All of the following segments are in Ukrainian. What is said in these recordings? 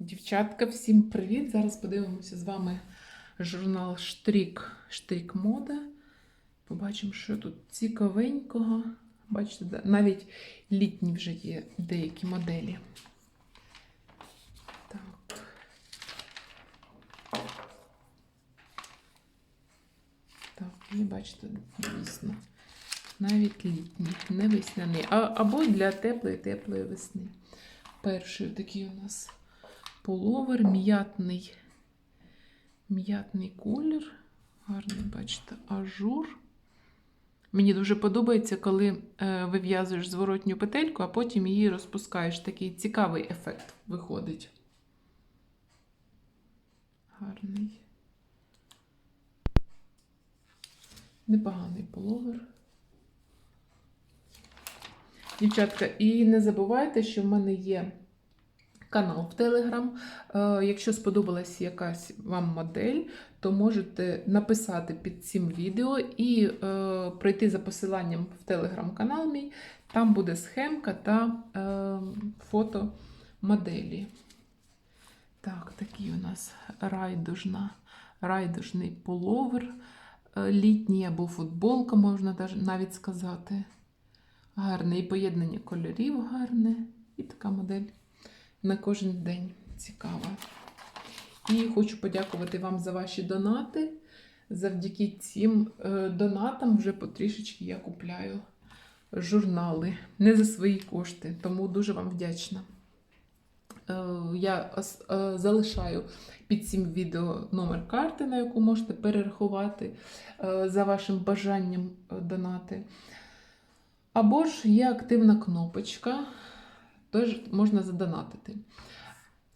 Дівчатка, всім привіт! Зараз подивимося з вами журнал Штрік, Штрік Мода. Побачимо, що тут цікавенького. Бачите, навіть літні вже є деякі моделі. Так. Так, і бачите, дійсно. Навіть літній, не весняний. А, або для теплої теплої весни. Перший такий у нас пуловер, м'ятний, м'ятний колір. Гарний, бачите, ажур. Мені дуже подобається, коли е, вив'язуєш зворотню петельку, а потім її розпускаєш. Такий цікавий ефект виходить. Гарний. Непоганий пуловер. Дівчатка, і не забувайте, що в мене є канал в Телеграм. Якщо сподобалась якась вам модель, то можете написати під цим відео і е, пройти за посиланням в телеграм-канал мій. Там буде схемка та е, фото моделі. Так, такий у нас райдужна, райдужний пуловер, е, літній або футболка, можна навіть сказати. Гарне і поєднання кольорів гарне. І така модель на кожен день цікава. І хочу подякувати вам за ваші донати. Завдяки цим е, донатам вже потрішечки я купляю журнали не за свої кошти, тому дуже вам вдячна. Е, Я е, залишаю під цим відео номер карти, на яку можете перерахувати за вашим бажанням донати. Або ж є активна кнопочка, теж можна задонатити.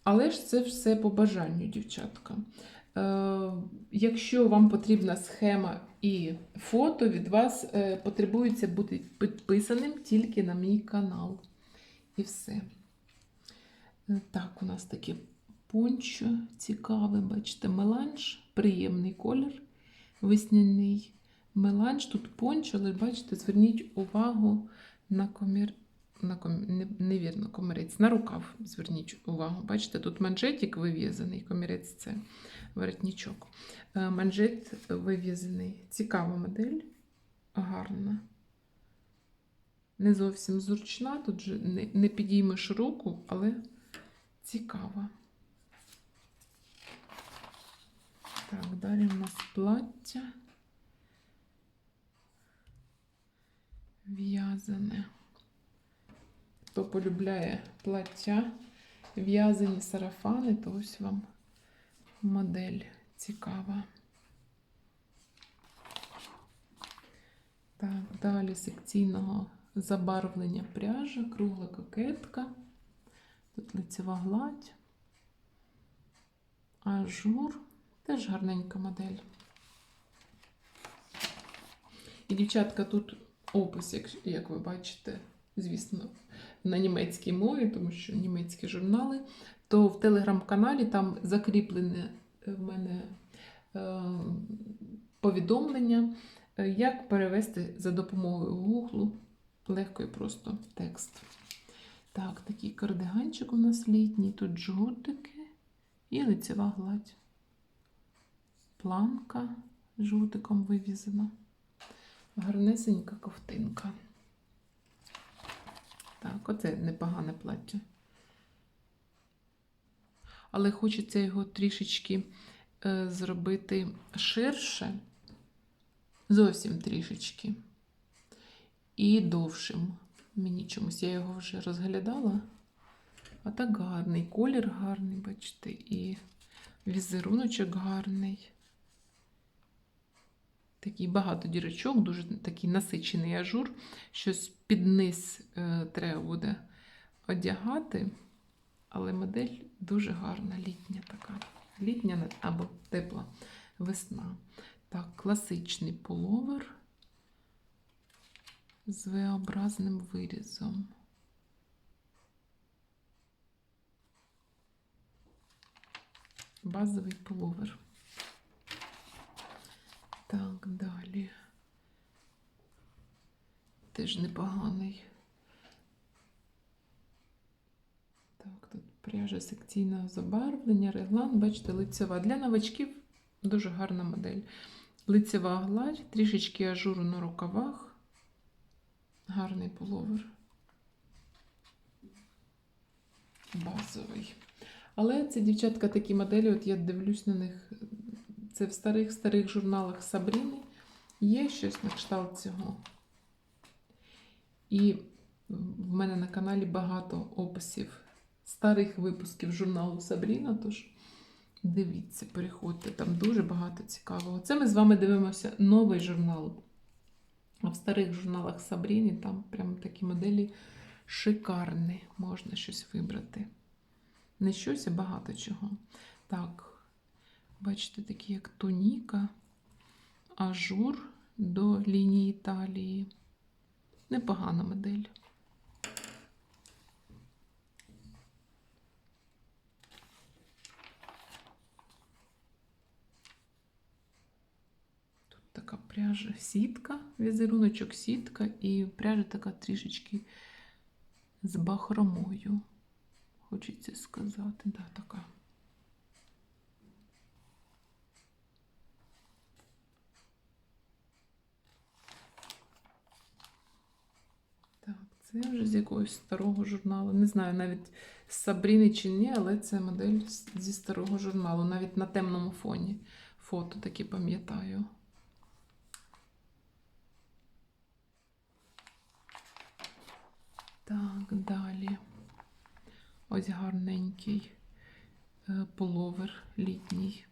Але ж це все по бажанню, дівчатка. Е, якщо вам потрібна схема і фото, від вас е, потребується бути підписаним тільки на мій канал. І все. Е, Так, у нас таке пончо цікаве, бачите, меланж, приємний колір, весняний меланж. Тут пончо, але бачите, зверніть увагу на комір. На ком... невірно, комірець. На рукав зверніть увагу. Бачите, тут манжетик вив'язаний, комірець це воротничок. Е, Манжет вив'язаний. Цікава модель, гарна. Не зовсім зручна, тут же не підіймеш руку, але цікава. Так, далі у нас плаття. Хто полюбляє плаття, в'язані сарафани, то ось вам модель цікава. Так, далі секційного забарвлення пряжа, кругла кокетка. Тут лицева гладь. Ажур. Теж гарненька модель. І, дівчатка, тут опис, як, як ви бачите, звісно, на німецькій мові, тому що німецькі журнали, то в телеграм-каналі там закріплене е, в мене е, повідомлення, е, як перевести за допомогою гуглу легко і просто текст. Так, такий кардиганчик у нас літній, тут жгутики і лицева гладь. Планка жгутиком вивізена. Гарнесенька ковтинка. Так, оце непогане плаття. Але хочеться його трішечки е, зробити ширше, зовсім трішечки. І довшим. Мені чомусь я його вже розглядала. А так гарний, колір гарний, бачите, і візеруночок гарний. Такий багато дірочок, дуже такий насичений ажур. Щось під низ е, треба буде одягати. Але модель дуже гарна, літня така. Літня або тепла весна. Так, класичний пуловер з V-образним вирізом. Базовий пуловер. Так, далі. Теж непоганий. Так, тут пряжа секційного забарвлення, реглан, бачите, лицева. Для новачків дуже гарна модель. Лицева гладь, трішечки ажуру на рукавах. Гарний пуловер. Базовий. Але це, дівчатка, такі моделі, от я дивлюсь на них. Це в старих-старих журналах Сабріни. Є щось на кшталт цього. І в мене на каналі багато описів старих випусків журналу Сабріна. Тож дивіться, переходьте, там дуже багато цікавого. Це ми з вами дивимося новий журнал. А в старих журналах Сабріни там прям такі моделі шикарні. Можна щось вибрати. Не щось, а багато чого. Так, бачите, такі як туніка, ажур до лінії талії. Непогана модель. Тут така пряжа сітка, візеруночок сітка, і пряжа така трішечки з бахромою. Хочеться сказати, да, така. Так, це вже з якогось старого журналу. Не знаю навіть з Сабріни чи ні, але це модель зі старого журналу, навіть на темному фоні. Фото такі пам'ятаю. Так, далі. Ось гарненький е, пуловер літній.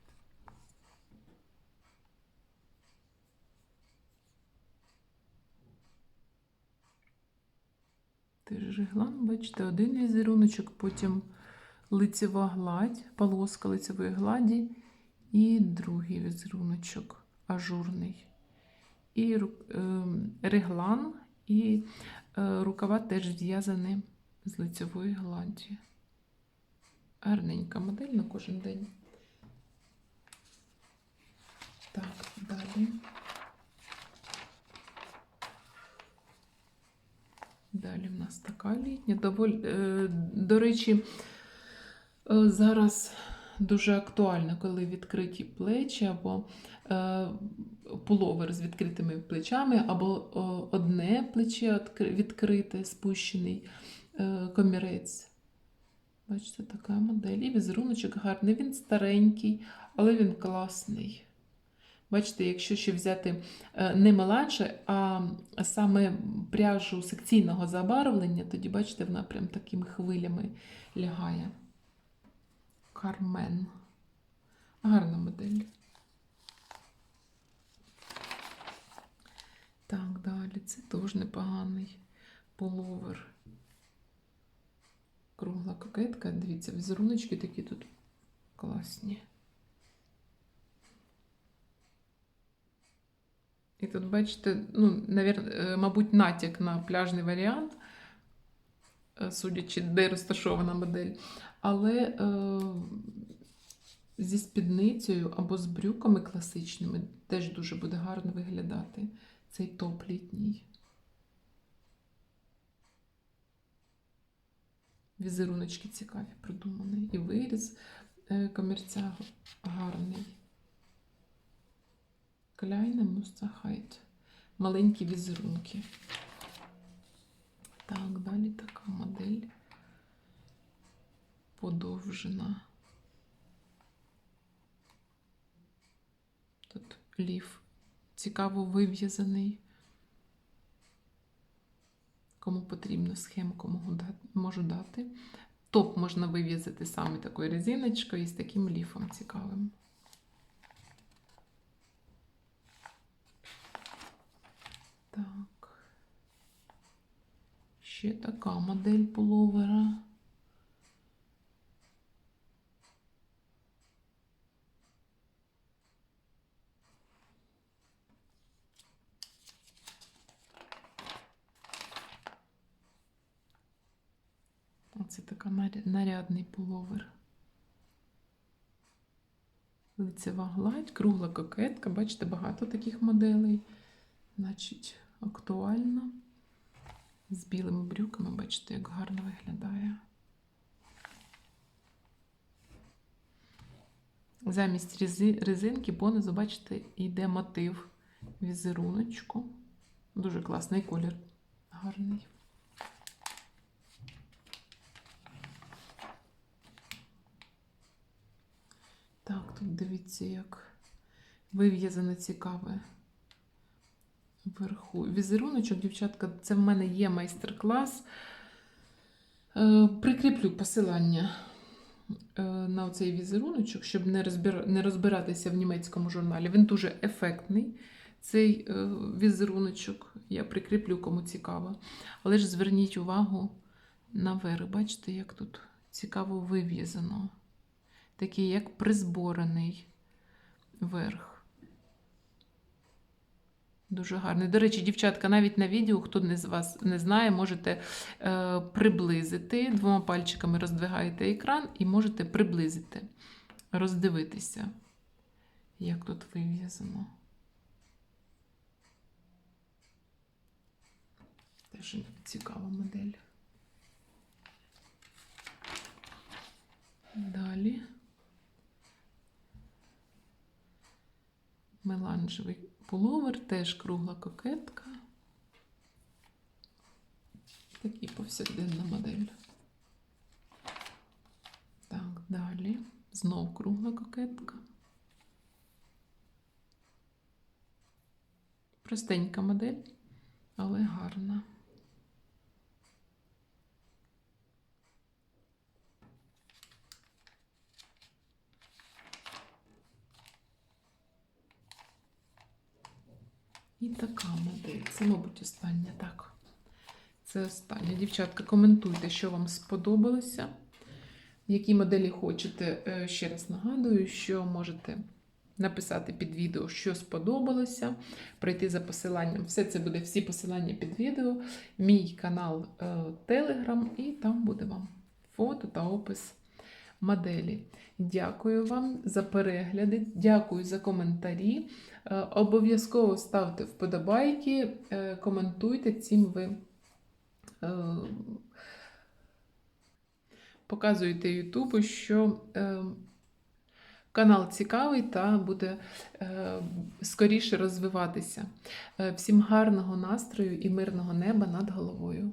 Теж реглан, бачите, один візеруночок, потім лицева гладь, полоска лицевої гладі, і другий візеруночок ажурний. І ем, реглан, і е, рукава теж зв'язані з лицевої гладі. Гарненька модель на кожен день. Так, далі. Далі в нас така літня. Доволі, е, до речі, е, зараз дуже актуально, коли відкриті плечі, або е, пуловер з відкритими плечами, або одне плече відкрите, спущений комірець. Бачите, така модель. І візеруночок гарний. Він старенький, але він класний. Бачите, якщо ще взяти е, не меланже, а саме пряжу секційного забарвлення, тоді, бачите, вона прям такими хвилями лягає. Кармен. Гарна модель. Так, далі. Це теж непоганий половер. Кругла кокетка. Дивіться, візеруночки такі тут класні. І тут, бачите, ну, навір, е, мабуть, натяк на пляжний варіант, е, судячи, де розташована модель. Але е, зі спідницею або з брюками класичними теж дуже буде гарно виглядати цей топ літній. Візеруночки цікаві придумані. І виріз е, комірця гарний. Кляйне Мустахайт. Маленькі візерунки. Так, далі така модель подовжена. Тут ліф цікаво вив'язаний. Кому потрібно схемку можу дати. Топ можна вив'язати саме такою резиночкою і з таким ліфом цікавим. Так. Ще така модель пуловера. Оце така нарядний пуловер. Лицева гладь, кругла кокетка. Бачите, багато таких моделей. Значить, актуально білими брюками, бачите, як гарно виглядає. Замість резинки понизу, бачите, йде мотив візеруночку. Дуже класний колір, гарний. Так, тут дивіться, як вив'язане цікаве вверху. Візеруночок, дівчатка, це в мене є майстер-клас. Е, Прикріплю посилання е, на цей візеруночок, щоб не, розбир... не розбиратися в німецькому журналі. Він дуже ефектний, цей е, візеруночок. Я прикріплю, кому цікаво. Але ж зверніть увагу на верх. Бачите, як тут цікаво вив'язано. Такий, як призборений верх. Дуже гарний. До речі, дівчатка, навіть на відео, хто не з вас не знає, можете е, приблизити. Двома пальчиками роздвигаєте екран і можете приблизити, роздивитися, як тут вив'язано. Теж цікава модель. Далі. Меланжевий пуловер, теж кругла кокетка. Такі повсякденна модель. Так, далі. Знов кругла кокетка. Простенька модель, але гарна. І така модель. Це, мабуть, остання. Так. Це остання. Дівчатка, коментуйте, що вам сподобалося. Які моделі хочете. Е, Ще раз нагадую, що можете написати під відео, що сподобалося, прийти за посиланням. Все це буде всі посилання під відео, мій канал Telegram, і там буде вам фото та опис моделі. Дякую вам за перегляди, дякую за коментарі. Е, Обов'язково ставте вподобайки, е, коментуйте, цим ви е, показуєте Ютубу, що е, канал цікавий та буде е, скоріше розвиватися. Всім гарного настрою і мирного неба над головою.